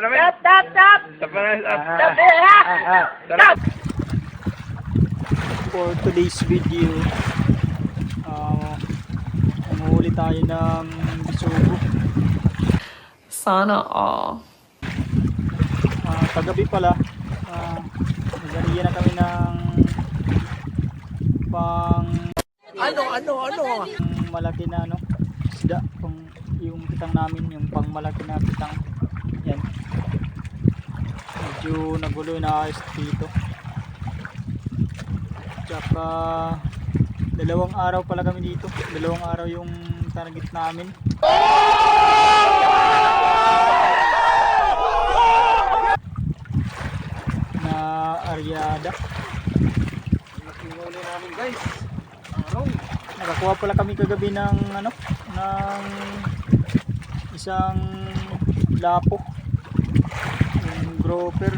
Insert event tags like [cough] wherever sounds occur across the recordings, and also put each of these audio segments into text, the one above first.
Stop, stop, stop! Stop na, stop. Stop, for today's video, uh, umuuli tayo ng bisugo. Sana all. Uh, kagabi pala, uh, nagariya na kami ng pang Ano, ano, ano? malaki na ano, isda, pang, yung kitang namin, yung pang malaki na kitang, yan. Medyo nagulo na ayos dito. Tsaka, dalawang araw pala kami dito. Dalawang araw yung target namin. Na aryada. Huli namin guys. Araw. Nakakuha pala kami kagabi ng ano, ng isang lapo. Grouper.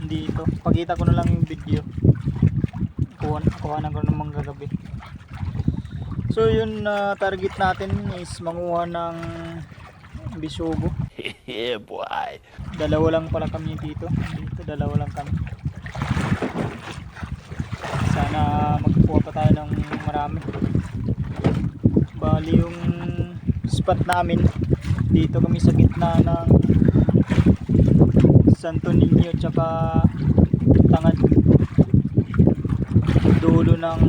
Hindi ito. Pakita ko na lang yung video. Kuha, kuhanan ko naman kagabi. So yun na target natin is manguha ng bisugo. [laughs] Yeah, boy. Dalawa lang pala kami dito. Dito dalawa lang kami. Sana magkuha pa tayo ng marami. Bali yung spot namin dito kami sa gitna ng Santo Niño tsaka Tangad. Dulo ng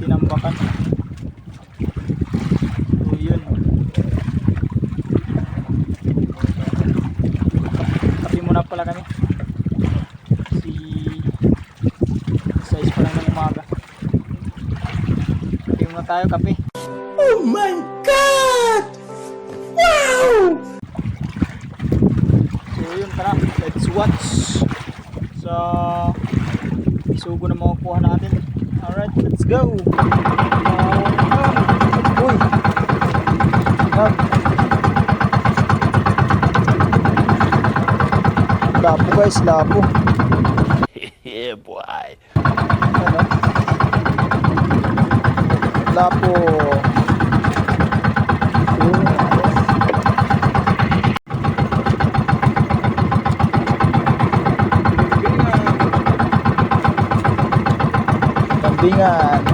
Tinambakan. So yun. Kape muna pala kami. Si size pa lang ng umaga. Kape muna tayo, kape. Oh my God! Watch sa isugo na makukuha natin. Alright, let's go! Uh, uy! Hag! Lapo guys, lapo. Yeah, boy. Ano? Lapo. Yeah.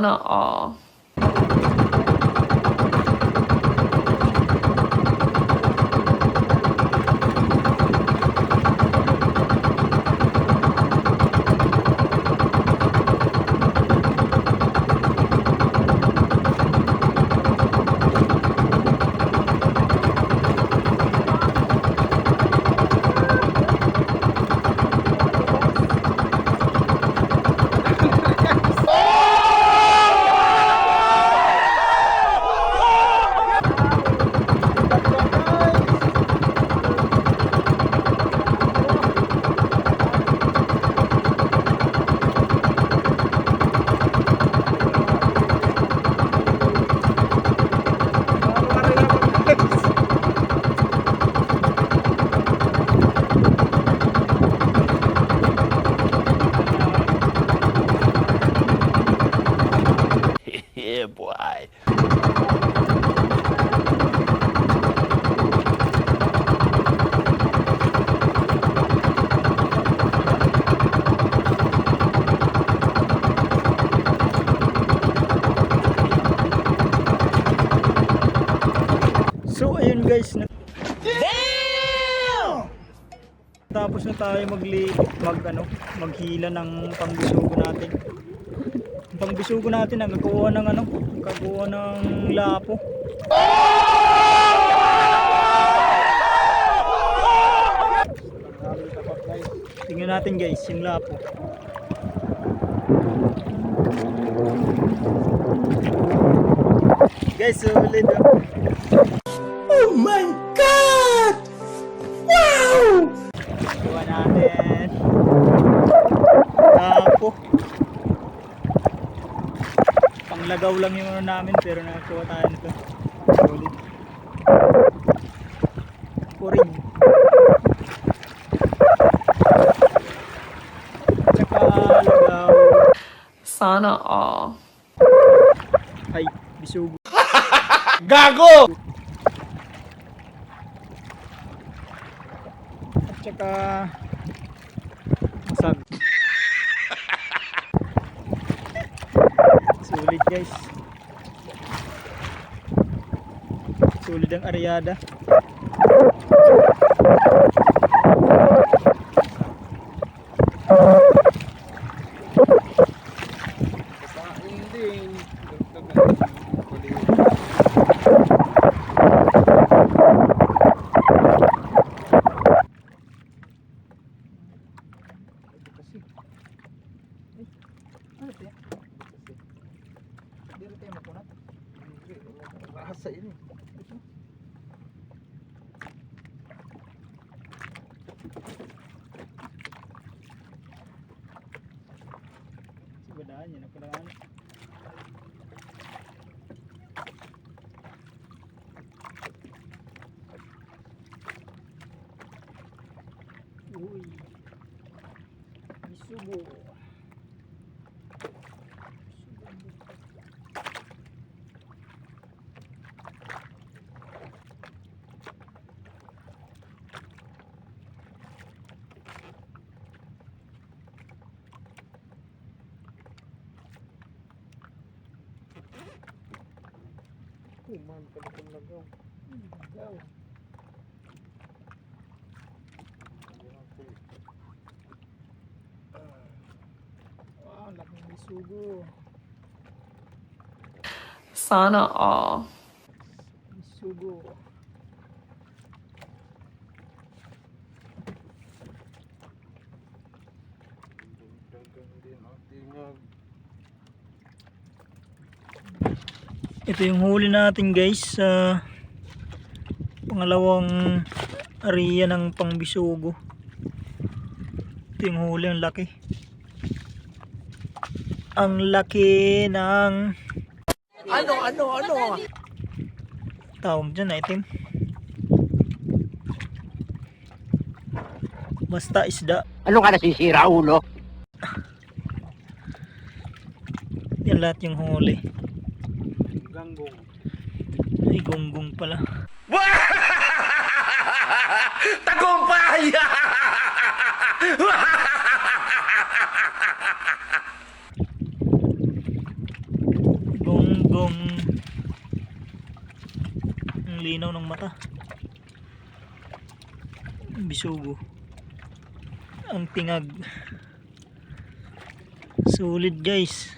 Donna Yeah, boy. So ayun guys, na Damn! Tapos na tayo magli mag ano, maghila ng panggusugo natin. Ang pangbisugo natin nagkukuha ng ano, nagkukuha ng lapo. Tingnan natin guys, yung lapo. Guys, sulit oh. Gawa Panglagaw lang yung ano namin pero nakakuha tayo nito. Solid. Kuring. Tsaka lagaw. Sana all. Ay, bisugo. [laughs] Gago! At tsaka Sulit guys. Sulit ang aryada. Sigadaan yan. Kailangan. Uy. Bisugo. Kuman pala kung lagaw. Lagaw. Wow, laking bisugo. Sana all. Bisugo. Dagang din. oh. Tingog. Ito yung huli natin guys sa pangalawang area ng pangbisugo. Ito yung huli, ang laki. Ang laki ng Ano, ano, ano? tawag dyan item. Basta isda. Ano ka nasisira, ulo? Yan lahat yung huli. Ganggong. Ay, gonggong pala. [laughs] Tagumpay! [laughs] Gonggong. Ang linaw ng mata. Bisugo. Ang tingag. Sulit guys.